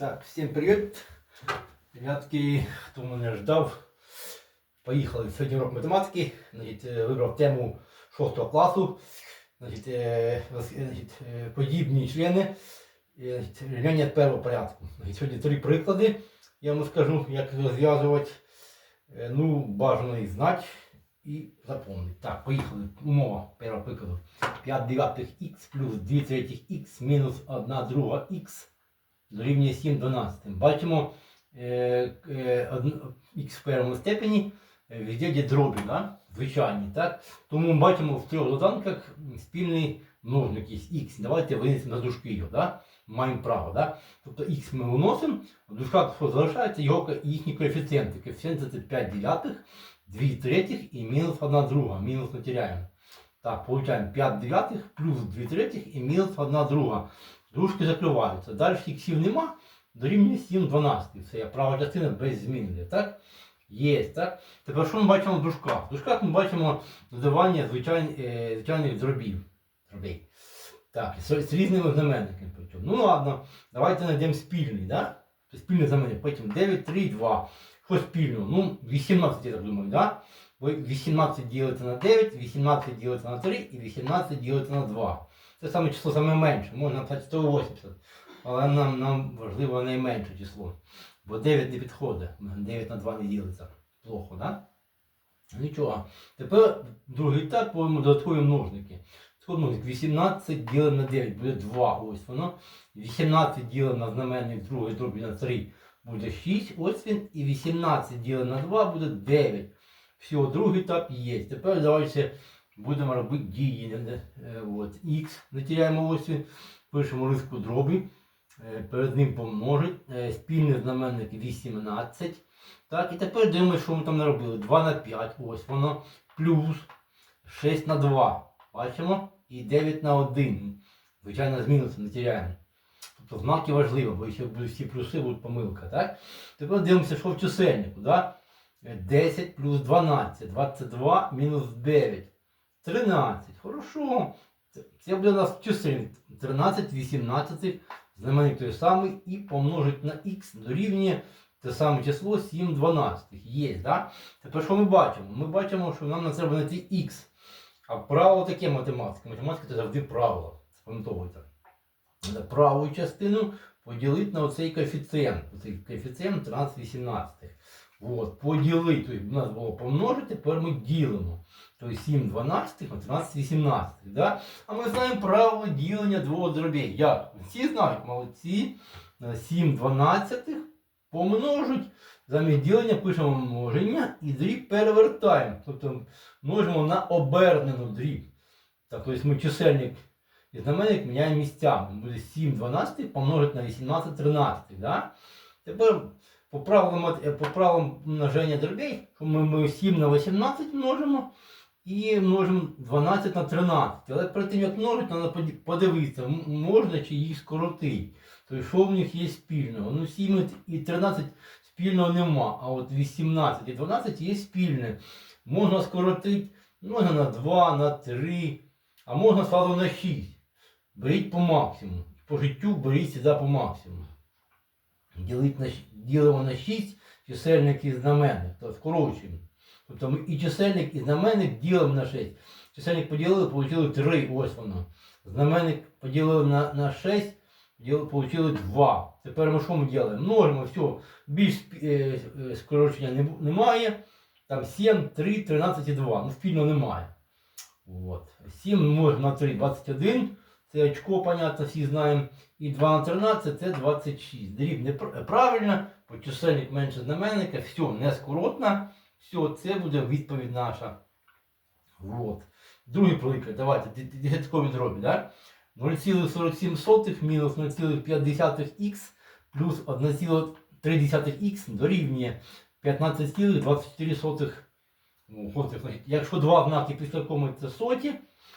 Так, всім привіт. Ребятки, хто мене ждав. Поїхали сьогодні урок математики. Значить, е, вибрав тему 6 класу. Значить, е, е, значить, подібні члени рівняння першого порядку. Значить, сьогодні три приклади. Я вам скажу, як розв'язувати. Ну, бажано їх знати і запомнити. Так, поїхали. Умова першого прикладу. 5 дев'ятих х плюс 2 третіх х мінус 1 друга х дорівнює 7 12. Бачимо е, е, х в першому степені е, везде є дробі, да? звичайні. Так? Тому бачимо в трьох доданках спільний множник х. Давайте винесемо на дужки його. Да? Маємо право. Да? Тобто х ми виносимо, в дужках що залишається його їхні коефіцієнти. Коефіцієнти це 5 дев'ятих, 2 третіх і мінус 1 друга. Мінус не теряємо. Так, получаємо 5 дев'ятих плюс 2 третіх і мінус 1 друга. Дужки закриваються. Далі іксів нема, дорівнює 7 12. Все, я права частина без зміни. Так? Є, так? Тепер що ми бачимо в дужках? В дужках ми бачимо додавання звичайн, е, звичайних дробів. дробей. Так, з, різними знаменниками. Ну ладно, давайте знайдемо спільний, да? Спільний знаменник. Потім 9, 3, 2. Що спільного? Ну, 18, я так думаю, да? 18 ділиться на 9, 18 ділиться на 3 і 18 ділиться на 2. Це саме число саме менше, можна написати 180. Але нам, нам важливо найменше число. Бо 9 не підходить. 9 на 2 не ділиться. Плохо, да? Нічого. Тепер другий етап додаткові множники. Множник 18 ділимо на 9 буде 2. Ось воно. 18 ділимо на знаменник другий дробі на 3 буде 6. Ось він. І 18 ділимо на 2 буде 9. Все, другий етап є. Тепер давайте будемо робити дії. Е, От. Х не ось. Пишемо риску дробі. Е, Перед ним помножить. Е, Спільний знаменник 18. Так, і тепер дивимося, що ми там наробили. 2 на 5, ось воно. Плюс 6 на 2. Бачимо? І 9 на 1. Звичайно, з мінусом не теряємо. Тобто знаки важливі, бо якщо будуть всі плюси, буде помилка. Так? Тепер дивимося, що в чисельнику. Да? Е, 10 плюс 12. 22 мінус 9. 13. Хорошо. Це- буде у нас чисельник. 13, 18. Знаменник той самий і помножить на х дорівнює те саме число 7 12. Є, да? Тепер що ми бачимо? Ми бачимо, що нам треба знайти х. А правило таке математика. Математика це завжди правило. Запам'ятовуйте. Праву частину поділити на оцей коефіцієнт. Оцей коефіцієнт 13 18. От, поділити. У нас було помножити, тепер ми ділимо. Тобто 7 12 на 13 18. Да? А ми знаємо правило ділення двох дробей. Як? Всі знають, молодці. 7 12 помножить. Замість ділення пишемо множення і дріб перевертаємо. Тобто множимо на обернену дріб. Так, тобто ми чисельник і знаменник міняємо місцями. Буде 7 12 помножити на 18 13. Да? Тепер по правилам, е, по правилам множення дробей, ми, ми 7 на 18 множимо і множимо 12 на 13. Але перед тим як множити, треба подивитися, можна чи їх скоротити. Тобто, що в них є спільного? Ну 7 і 13 спільного нема, а от 18 і 12 є спільне. Можна скоротити, можна на 2, на 3, а можна сразу на 6. Беріть по максимуму. По життю беріть сюди по максимуму. Ділимо на 6 чисельник і знаменник, то скорочуємо. Тобто і чисельник, і знаменник ділимо на 6. Чисельник поділили, отримали 3, ось воно. Знаменник поділили на, на 6, отримали 2. Тепер ми що ми робимо? Множимо, все, більш е, е, скорочення не, немає. Там 7, 3, 13 і 2. Ну, спільно немає. От. 7 множимо на 3, 21. Це очко, понятно, всі знаємо. І 2 на 13 це 26. Дріб неправильно, бо чисельник менше знаменника, все, не скоротно. Все, це буде відповідь наша. От. Другий приклад, давайте, десяткові дробі, да? 0,47 мінус 0,5х плюс 1,3х дорівнює 15,24. Ну, значить, Якщо два знаки після коми це соті,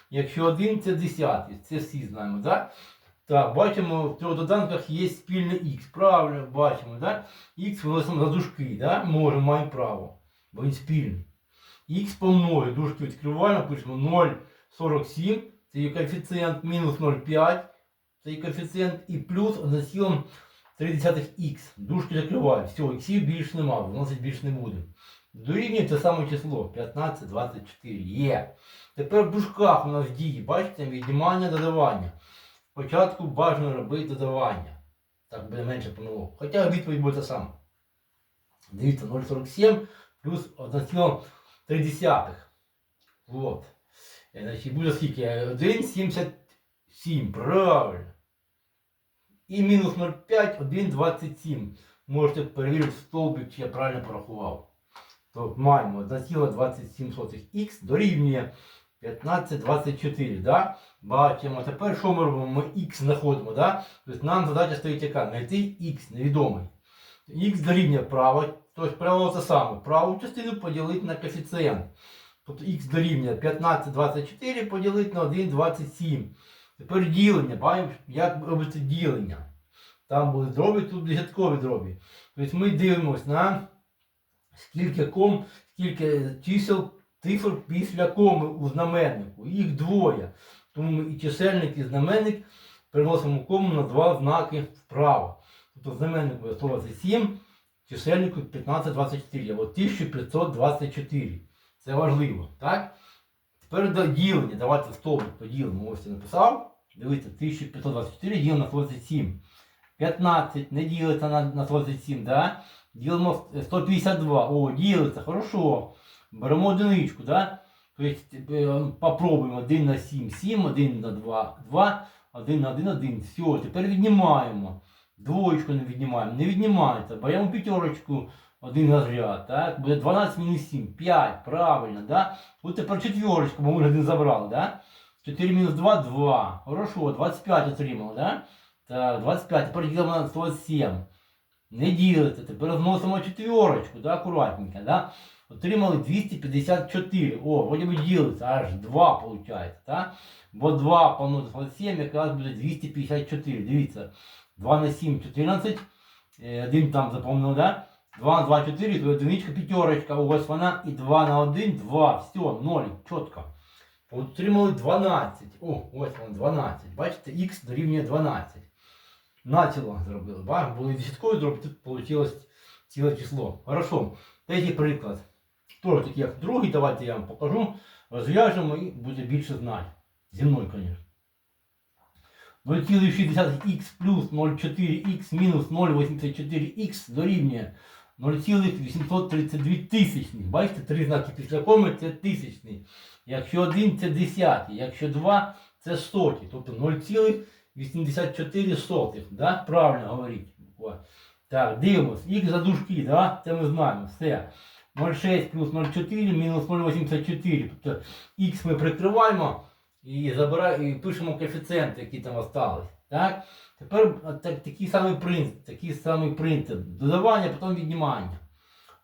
якщо один це десяті. Це всі знаємо, так? Так, бачимо, в трьох доданках є спільне х. Правильно бачимо, так? Х виносимо за дужки, да? можемо, маємо право, бо він спільний. Х помножить, дужки відкриваємо, пишемо 0,47, це є коефіцієнт мінус 0,5, це є коефіцієнт і плюс 1,3 0,3х. Дужки закриваємо. Все, іксів більше нема, виносить більше не будемо. Дорівнює те саме число 15, 24. Є. Тепер в дужках у нас дії, бачите, віднімання, додавання. Спочатку бажано робити додавання. Так буде менше помилок. Хоча відповідь буде та сама. Дивіться, 0,47 плюс 1,3. Вот. Е, Значить, буде скільки? 1,77. Правильно. І мінус 0,5, 1,27. Можете перевірити в стовбик, чи я правильно порахував. То маємо 1,27х дорівнює 15,24. Да? Бачимо. Тепер що ми робимо? Ми х знаходимо. Да? Тобто нам задача стоїть яка? Знайти х невідомий. Х дорівнює право, тобто право те саме. Праву частину поділити на коефіцієнт. Тобто х дорівнює 15,24 поділити на 1,27. Тепер ділення. Бачимо, як робити ділення. Там були дроби, тут десяткові дробі. Тобто ми дивимося на скільки ком, скільки чисел цифр після коми у знаменнику. Їх двоє. Тому ми і чисельник, і знаменник переносимо кому на два знаки вправо. Тобто знаменник буде 127, чисельнику 1524, або 1524. Це важливо. так? Тепер до ділення. Давайте стовбик поділимо. Ось я написав. Дивіться, 1524 ділимо на 27. 15 не ділиться на, на 27, да? Ділимо 152. О, ділиться, хорошо. Беремо одиничку, да? Тобто е, попробуємо 1 на 7, 7, 1 на 2, 2, 1 на 1, 1. Все, тепер віднімаємо. Двоєчку не віднімаємо. Не віднімається. Беремо п'ятерочку, один розряд, так? Буде 12 мінус 7, 5, правильно, да? От тепер четверочку, бо ми вже один забрали, да? 4 мінус 2, 2. Хорошо, 25 отримали, да? Так, 25, тепер ділимо на 107. Не ділиться, тепер зносимо четверочку, да, акуратненько, да? Отримали 254. О, вроді би ділиться, аж 2 виходить, так? Бо 2 помножити на 7 якраз буде 254. Дивіться, 2 на 7, 14. Е, Один там запомнив, да? 2 на 2, 4, то одиничка, п'ятерочка, ось вона, і 2 на 1, 2, все, 0, чітко. Отримали 12. О, ось воно 12. Бачите, х дорівнює 12. Націло зробили. Ба? Були десяткові дроби, тут вийшло ціле число. Хорошо. Третій приклад. Такий як другий, давайте я вам покажу. Розв'яжемо і буде більше знань. Зі мною, звісно. 0,6х плюс 0,4х мінус 0,84х дорівнює 0,832 тисячних. Бачите, три знаки після коми це тисячний. Якщо один це десятий, якщо два це сотий. Тобто 0,84 сотих. Да? Правильно говорить. Так, дивимось. Х за дужки, да? це ми знаємо. Все. 0,6 плюс 0,4 мінус 0,84. Тобто х ми прикриваємо і забираємо, і пишемо коефіцієнти, які там остались. Так? Тепер так, такий самий принцип, такий самий принцип. Додавання, потім віднімання.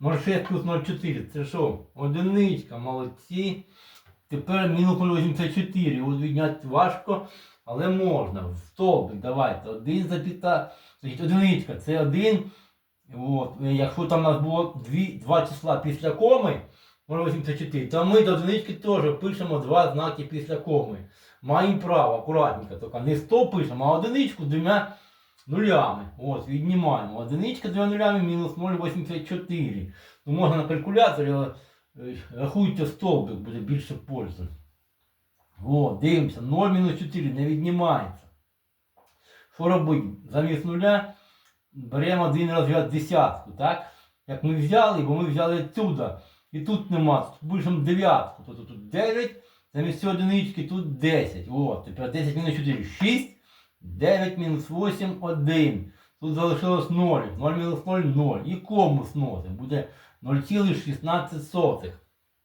0,6 плюс 0,4. Це що? Одиничка, молодці. Тепер мінус 0,84. От відняти важко, але можна. В стовбик давайте. 1 запіта. Одиничка це 1. От. Якщо там у нас було 2, 2 числа після коми, 0,84, то ми до одинички теж пишемо два знаки після коми. Маємо право, акуратненько, тільки не 100 пишемо, а одиничку двома нулями. От, віднімаємо. Одиничка двома нулями мінус 0,84. Ну, можна на калькуляторі, але е, рахуйте стовбик, буде більше пользи. О, дивимося, 0 мінус 4 не віднімається. Що робити? Замість нуля беремо один розряд десятку, так? Як ми взяли, бо ми взяли відсюди. І тут нема, тут пишемо дев'ятку. Тобто тут 9, замість одинички тут 10. От, тепер 10 мінус 4, 6, 9 мінус 8, 1. Тут залишилось 0. 0 мінус 0, 0. І кому сносимо? Буде 0,16.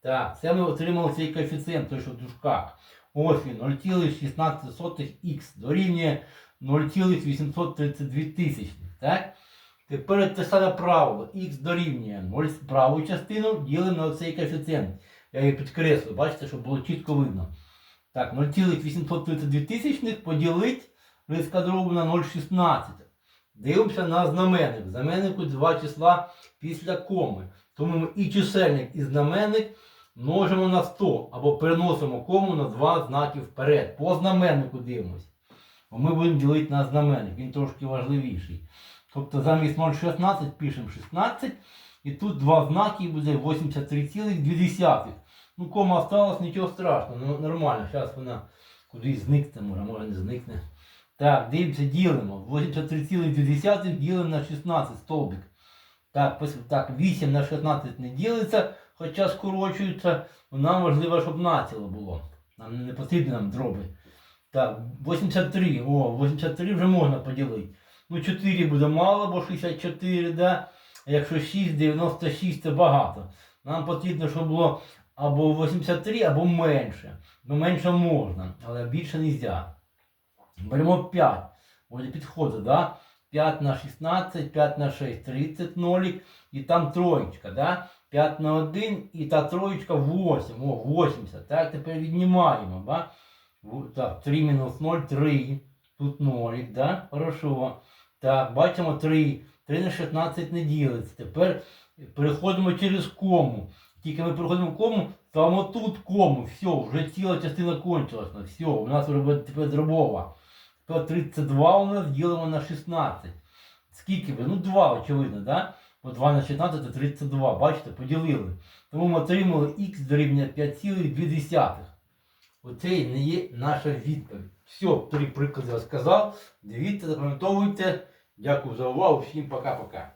Так, це ми отримали цей коефіцієнт, той, що в дужках. Ось він, 0,16х дорівнює 0,832 тисячних. Так? Тепер те саме правило. Х дорівнює 0 праву частину ділимо на цей коефіцієнт. Я її підкреслю, бачите, щоб було чітко видно. Так, 0,832 тисячних поділить риска дробу на 0,16. Дивимося на знаменник. В знаменнику два числа після коми. Тому ми і чисельник, і знаменник множимо на 100 або переносимо кому на два знаки вперед. По знаменнику дивимось. Ми будемо ділити на знаменник, він трошки важливіший. Тобто замість 0,16 пишемо 16, і тут два знаки буде 83,2. Ну, кома осталась, нічого страшного, ну нормально, зараз вона кудись зникне, може, може не зникне. Так, дивимося, ділимо. 83,2 ділимо на 16 стовбик. Так, так, 8 на 16 не ділиться, хоча скорочується. Ну, Нам важливо, щоб націло було. Нам не потрібні нам дроби. Так, 83. О, 83 вже можна поділити. Ну, 4 буде мало, бо 64, да? Якщо 6, 96 це багато. Нам потрібно, щоб було або 83, або менше. Ну, менше можна, але більше не можна. Беремо 5. Ось підходить, да? 5 на 16, 5 на 6, 30 нолік, і там троєчка, да? 5 на 1 і та троєчка 8, о, 80. Так, тепер віднімаємо, да? Так, 3 мінус 0, 3. Тут нолік, да? Хорошо. Так, бачимо 3. 3 на 16 не ділиться. Тепер переходимо через кому. Тільки ми переходимо в кому, ставимо тут кому. Все, вже ціла частина кончилась. Все, у нас вже тепер дробова. Тепер 32 у нас ділимо на 16. Скільки ви? Ну 2, очевидно, да? Бо 2 на 16 це 32. Бачите, поділили. Тому ми отримали х дорівнює 5,2. Оце і не є наша відповідь. Все, три приклади розказав. Дивіться, запам'ятовуйте. Дякую за увагу. Всім пока-пока.